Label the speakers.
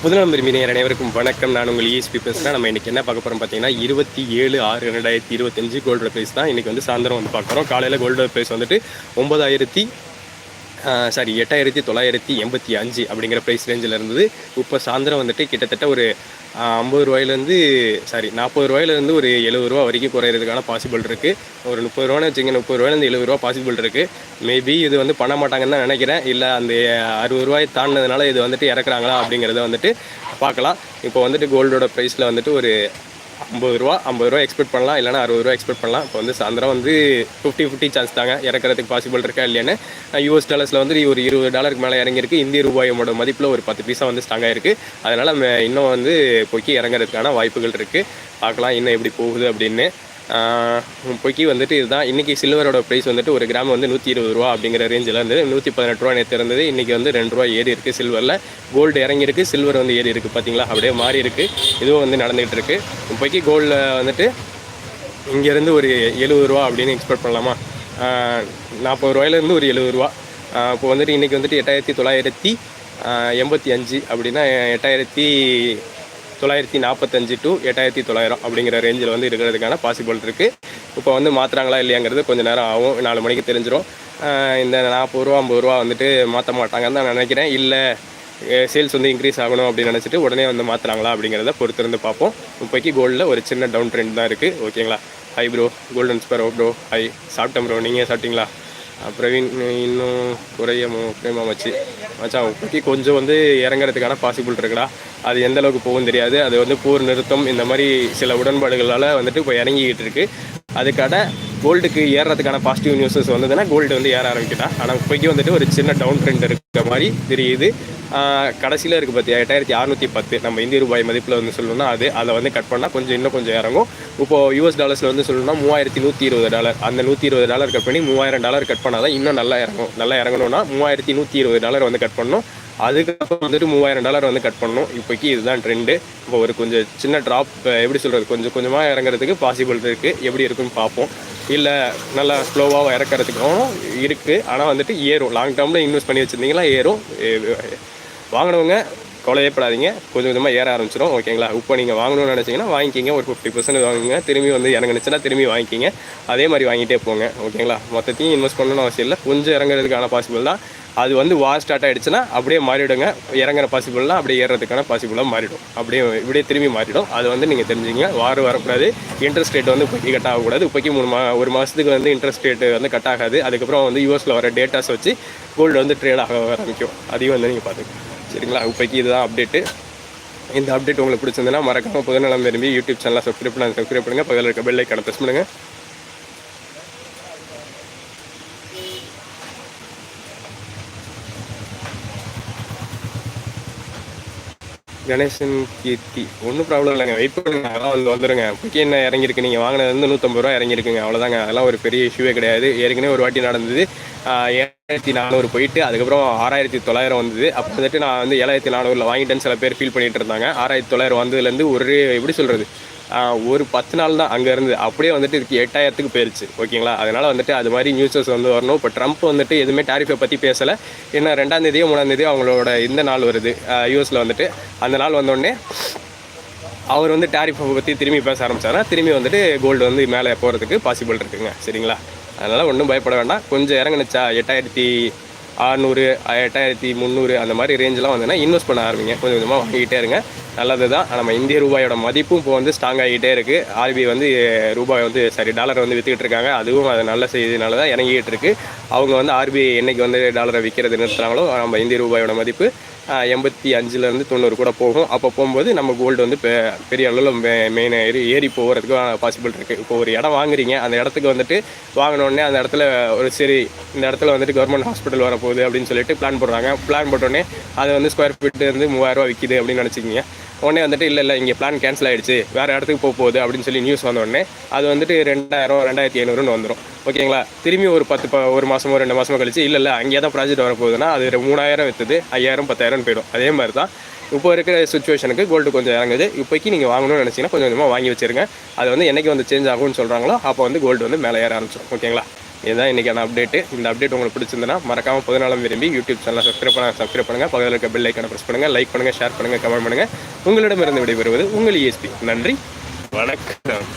Speaker 1: முதலாம் விரும்பினர் அனைவருக்கும் வணக்கம். நான் உங்கள் இஎஸ்பி பேசுகிறேன் நம்ம இன்றைக்கி என்ன பார்க்க போகிறோம் பார்த்தீங்கன்னா இருபத்தி ஏழு ஆறு ரெண்டாயிரத்தி இருபத்தஞ்சு கோல்டு ப்ரைஸ் தான். இன்றைக்கி வந்து சாயந்தரம் வந்து பார்க்குறோம் காலையில் கோல்டு ப்ரைஸ் வந்துட்டு ஒன்பதாயிரத்தி சாரி எட்டாயிரத்தி தொள்ளாயிரத்தி எண்பத்தி அஞ்சு அப்படிங்கிற ப்ரைஸ் ரேஞ்சில் இருந்தது. இப்போ சாயந்தரம் வந்துட்டு கிட்டத்தட்ட ஒரு ஐம்பது ரூபாயிலேருந்து சாரி நாற்பது ரூபாயிலேருந்து ஒரு எழுபது ரூபா வரைக்கும் குறையிறதுக்கான பாசிபிள் இருக்குது ஒரு முப்பது ரூபான்னு வச்சுங்க முப்பது ரூபாயிலேருந்து எழுபது ரூபா பாசிபிள் இருக்குது மேபி இது வந்து பண்ண மாட்டாங்கன்னு தான் நினைக்கிறேன். இல்லை அந்த அறுபது ரூபாய் தாண்டினதுனால இது வந்துட்டு இறக்குறாங்களா அப்படிங்கிறத வந்துட்டு பார்க்கலாம். இப்போ வந்துட்டு கோல்டோட ப்ரைஸில் வந்துட்டு ஒரு ஐம்பது ரூபா ஐம்பது ரூபா எக்ஸ்பெக்ட் பண்ணலாம். இல்லைனா அறுபது ரூபா எக்ஸ்பெக்ட் பண்ணலாம். இப்போ வந்து சாயந்தரம் வந்து ஃபிஃப்டி ஃபிஃப்டி சான்ஸ் தாங்க. இறக்கிறதுக்கு பாசிபிள் இருக்கா இல்லையான்னு. யூஎஸ் டாலர்ஸில் வந்து ஒரு இருபது டாலருக்கு மேலே இறங்கியிருக்கு. இந்திய ரூபாயோட மதிப்பில் ஒரு பத்து பைசா வந்து ஸ்ட்ராங்காக இருக்குது அதனால் இன்னும் வந்து பொக்கி இறங்குறதுக்கான வாய்ப்புகள் இருக்குது பார்க்கலாம் இன்னும் எப்படி போகுது அப்படின்னு. இப்போக்கி வந்துட்டு இதுதான். இன்றைக்கி சில்வரோட ப்ரைஸ் வந்துட்டு ஒரு கிராம் வந்து நூற்றி இருபது ரூபா அப்படிங்கிற ரேஞ்சில் இருந்தது. நூற்றி பதினெட்டு ரூபா நேற்று இருந்தது. இன்றைக்கி வந்து ரெண்டு ரூபா ஏறி இருக்குது சில்வரில். கோல்டு இறங்கியிருக்கு சில்வர் வந்து ஏறி இருக்குது பார்த்தீங்களா அப்படியே மாறி இருக்குது இதுவும் வந்து நடந்துகிட்டு இருக்குது இப்போக்கி கோல்டில் வந்துட்டு இங்கேருந்து ஒரு எழுபது ரூபா அப்படின்னு எக்ஸ்பெக்ட் பண்ணலாமா? நாற்பது ரூபாயிலேருந்து ஒரு எழுபது ரூபா. இப்போ வந்துட்டு இன்றைக்கி வந்துட்டு எட்டாயிரத்தி தொள்ளாயிரத்தி எண்பத்தி அஞ்சு அப்படின்னா எட்டாயிரத்தி தொள்ளாயிரத்தி நாற்பத்தஞ்சு டு எட்டாயிரத்தி தொள்ளாயிரம் அப்படிங்கிற ரேஞ்சில் வந்து இருக்கிறதுக்கான பாசிபிள் இருக்குது இப்போ வந்து மாற்றுறாங்களா இல்லையாங்கிறது கொஞ்சம் நேரம் ஆகும். நாலு மணிக்கு தெரிஞ்சிடும் இந்த நாற்பது ரூபா ஐம்பது ரூபா வந்துட்டு மாற்ற மாட்டாங்கன்னு தான் நினைக்கிறேன். இல்லை சேல்ஸ் வந்து இன்க்ரீஸ் ஆகணும் அப்படின்னு நினச்சிட்டு உடனே வந்து மாற்றுறாங்களா அப்படிங்கிறத பொறுத்திருந்து பார்ப்போம். இப்போக்கி கோல்டில் ஒரு சின்ன டவுன் ட்ரெண்ட் தான் இருக்குது ஓகேங்களா hi bro golden sparrow bro hi சாப்பிட்டேன் ப்ரோ நீங்கள் சாப்பிட்டீங்களா? பிரவீன் இன்னும் குறைய பிரேமா வச்சு மச்சான் இப்போக்கி கொஞ்சம் வந்து இறங்குறதுக்கான பாசிபிள் இருக்குடா. அது எந்த அளவுக்கு போகும் தெரியாது. அது வந்து போர் நிறுத்தம் இந்த மாதிரி சில உடன்பாடுகளால் வந்துட்டு இப்போ இறங்கிக்கிட்டு இருக்கு. அதுக்கான கோல்டுக்கு ஏறுறதுக்கான பாசிட்டிவ் நியூஸஸ் வந்ததுன்னா கோல்டு வந்து ஏற ஆரம்பிக்கிட்டா ஆனால் இப்போக்கி வந்துட்டு ஒரு சின்ன டவுன் ட்ரெண்ட் இருக்கிற மாதிரி தெரியுது. கடைசியில் இருக்குது பார்த்தியா எட்டாயிரத்தி அறநூற்றி பத்து. நம்ம இந்திய ரூபாய் மதிப்பில் வந்து சொல்லணும்னா அது அதை வந்து கட் பண்ணால் கொஞ்சம் இன்னும் கொஞ்சம் இறங்கும். இப்போது யூஎஸ் டாலர்ஸில் வந்து சொல்லணும்னா மூவாயிரத்தி நூற்றி இருபது டாலர் அந்த நூற்றி இருபது டாலர் கட் பண்ணி மூவாயிரம் டாலர் கட் பண்ணால் தான் இன்னும் நல்லா இறங்கும். நல்லா இறங்கணும்னா மூவாயிரத்தி நூற்றி இருபது டாலர் வந்து கட் பண்ணணும். அதுக்கப்புறம் வந்துட்டு மூவாயிரம் டாலர் வந்து கட் பண்ணணும். இப்போக்கி இதுதான் ட்ரெண்டு இப்போ ஒரு கொஞ்சம் சின்ன ட்ராப் எப்படி சொல்கிறது கொஞ்சம் கொஞ்சமாக இறங்குறதுக்கு பாசிபிள் இருக்குது எப்படி இருக்குன்னு பார்ப்போம். இல்லை நல்லா ஸ்லோவாக இறக்கிறதுக்கும் இருக்குது ஆனால் வந்துட்டு ஏறும். லாங் டேர்மில் இன்வெஸ்ட் பண்ணி வச்சுருந்தீங்களா ஏறும். வாங்கினவங்க கொலையப்படாதீங்க கொஞ்சம் கொஞ்சமாக ஏற ஆரம்பிச்சிடும் ஓகேங்களா இப்போ நீங்கள் வாங்கணும்னு நினச்சிங்கன்னா வாங்கிக்கிங்க. ஒரு ஃபிஃப்டி பர்சன்ட் வாங்குங்க. திரும்பி வந்து இறங்குனுச்சுன்னா திரும்பி வாங்கிக்கிங்க. அதே மாதிரி வாங்கிட்டே போங்க. ஓகேங்களா மொத்தத்தையும் இன்வெஸ்ட் பண்ணணும்னு அவசியம் இல்லை. கொஞ்சம் இறங்குறதுக்கான பாசிபிள் தான். அது வந்து வார் ஸ்டார்ட் ஆகிடுச்சுன்னா அப்படியே மாறிவிடுங்க இறங்குற பாசிபிள்லாம் அப்படியே ஏறுறதுக்கான பாசிபிளாக மாறிடும். அப்படியே இப்படியே திரும்பி மாறிடும். அது வந்து நீங்கள் தெரிஞ்சுங்க வார் வரக்கூடாது. இன்ட்ரெஸ்ட் ரேட் வந்து இப்போக்கி கட் ஆகக்கூடாது. இப்போக்கி மூணு மா ஒரு மாதத்துக்கு வந்து இன்ட்ரெஸ்ட் ரேட்டு வந்து கட் ஆகாது. அதுக்கப்புறம் வந்து யூஎஸில் வர டேட்டாஸ் வச்சு கோல்டு வந்து ட்ரேட் ஆக ஆரம்பிக்கும். அதையும் வந்து நீங்கள் பார்த்துக்கோங்க சரிங்களா? இப்போக்கி இதுதான் அப்டேட்டு இந்த அப்டேட் உங்களுக்கு பிடிச்சிருந்ததுன்னா மறக்காமல் புதுநலம் விரும்பி யூடியூப் சேனலாக சப்ஸ்கிரைப் பண்ண சப்ஸ்கிரைப் பண்ணுங்கள் பக்கத்தில் இருக்க பெல் ஐக்கான ப்ரெஸ் பண்ணுங்கள் கணேசன் கீர்த்தி. ஒன்றும் ப்ராப்ளம் இல்லைங்க. வெயிட் பண்ணுங்க. அதெல்லாம் வந்து வந்துடுங்க இப்போக்கி என்ன இறங்கியிருக்கு. நீங்கள் வாங்கினது வந்து நூற்றம்பது ரூபா இறங்கியிருக்குங்க. அவ்வளோதாங்க அதெல்லாம் ஒரு பெரிய இஷ்யூவே கிடையாது. ஏற்கனவே ஒரு வாட்டி நடந்தது. ஏழாயிரத்தி நானூறு போயிட்டு அதுக்கப்புறம் ஆறாயிரத்தி தொள்ளாயிரம் வந்தது. அப்போ வந்துட்டு நான் வந்து ஏழாயிரத்தி நானூறில் வாங்கிட்டேன்னு சில பேர் ஃபீல் பண்ணிகிட்டு இருந்தாங்க. ஆறாயிரத்தி தொள்ளாயிரம் வந்ததுலேருந்து ஒரு எப்படி சொல்கிறது ஒரு பத்து நாள் தான் அங்கேருந்து அப்படியே வந்துட்டு இதுக்கு எட்டாயிரத்துக்கு போயிருச்சு. ஓகேங்களா? அதனால் வந்துட்டு அது மாதிரி நியூஸஸ் வந்து வரணும். இப்போ ட்ரம்ப் வந்துட்டு எதுவுமே டாரிஃபை பற்றி பேசலை. ஏன்னா ரெண்டாம் தேதியோ மூணாம் தேதியோ அவங்களோட இந்த நாள் வருது. யூஎஸில் வந்துட்டு. அந்த நாள் வந்தோடனே அவர் வந்து டாரிஃபை பற்றி திரும்பி பேச ஆரம்பிச்சாருன்னா திரும்பி வந்துட்டு கோல்டு வந்து மேலே போகிறதுக்கு பாசிபிள் இருக்குங்க. சரிங்களா? அதனால் ஒன்றும் பயப்பட வேண்டாம். கொஞ்சம் இறங்குனுச்சா? எட்டாயிரத்தி ஆறுநூறு எட்டாயிரத்தி முந்நூறு அந்த மாதிரி ரேஞ்செலாம் வந்ததுன்னா இன்வெஸ்ட் பண்ண ஆரம்பிங்க. கொஞ்சம் கொஞ்சமாக வாங்கிக்கிட்டே இருங்க. நல்லது தான். நம்ம இந்திய ரூபாயோட மதிப்பும் இப்போ வந்து ஸ்ட்ராங் ஆகிட்டே இருக்குது ஆர்பிஐ வந்து ரூபாய் வந்து சரி டாலரை வந்து விற்றுக்கிட்டு இருக்காங்க. அதுவும் அது நல்ல செய்தினால தான் இறங்கிக்கிட்டு இருக்குது அவங்க வந்து ஆர்பிஐ என்றைக்கு வந்து டாலரை விற்கிறது நிறுத்துறாங்களோ நம்ம இந்திய ரூபாயோட மதிப்பு எண்பத்தி அஞ்சுலேருந்து தொண்ணூறு கூட போகும். அப்போ போகும்போது நம்ம கோல்டு வந்து பெ பெரிய அளவில் மே மெயின் ஏறி ஏறி போகிறதுக்கு பாசிபிள் இருக்குது இப்போ ஒரு இடம் வாங்குறீங்க அந்த இடத்துக்கு வந்துட்டு வாங்கினோடனே அந்த இடத்துல ஒரு சரி இந்த இடத்துல வந்துட்டு கவர்மெண்ட் ஹாஸ்பிட்டல் வரப்போகுது அப்படின்னு சொல்லிட்டு பிளான் போடுறாங்க. பிளான் போட்டோடனே அது வந்து ஸ்கொயர் ஃபீட்டு வந்து மூவாயிரரூவா விற்கிது அப்படின்னு நினச்சிக்கிங்க. உடனே வந்துட்டு இல்லை இல்லை இங்கே பிளான் கேன்சல் ஆகிடுச்சு வேறு இடத்துக்கு போக போகுது அப்படின்னு சொல்லி நியூஸ் வந்த உடனே அது வந்துட்டு ரெண்டாயிரம் ரெண்டாயிரத்தி ஐநூறுன்னு வந்துடும் ஓகேங்களா? திரும்பி ஒரு பத்து ப ஒரு மாதமோ ரெண்டு மாதமோ கழிச்சு இல்லை இல்லை அங்கேயே தான் ப்ராஜெக்ட் வரப்போகுதுன்னா அது மூணாயிரம் விற்றுது ஐயாயிரம் பத்தாயிரம்னு போயிடும். அதே மாதிரி தான். இப்போ இருக்கிற சுச்சுவேஷனுக்கு கோல்டு கொஞ்சம் இறங்குது. இப்போக்கி நீங்கள் வாங்கணும்னு நினச்சிங்கன்னா கொஞ்சம் கொஞ்சமாக வாங்கி வச்சுருங்க. அது வந்து என்றைக்கு வந்து சேஞ்ச் ஆகும்னு சொல்கிறாங்களோ அப்போ வந்து கோல்டு வந்து மேலே ஏற ஆரம்பிச்சிடும் ஓகேங்களா? இதுதான் இன்றைக்கான அப்டேட்டு இந்த அப்டேட் உங்களுக்கு பிடிச்சிருந்தனா மறக்காமல் பதினாலாம் விரும்பி யூடியூப் சேனலை சப்ஸ்கிரைப் பண்ண சப்ஸ்கிரைப் பண்ணுங்கள் பக்கத்தில் இருக்க பெல் ஐக்கனை ப்ரெஸ் பண்ணுங்கள் லைக் பண்ணுங்கள் ஷேர் பண்ணுங்கள் கமெண்ட் பண்ணுங்கள் உங்களிடமிருந்து விடைபெறுவது உங்கள் இஎஸ்பி நன்றி. வணக்கம்.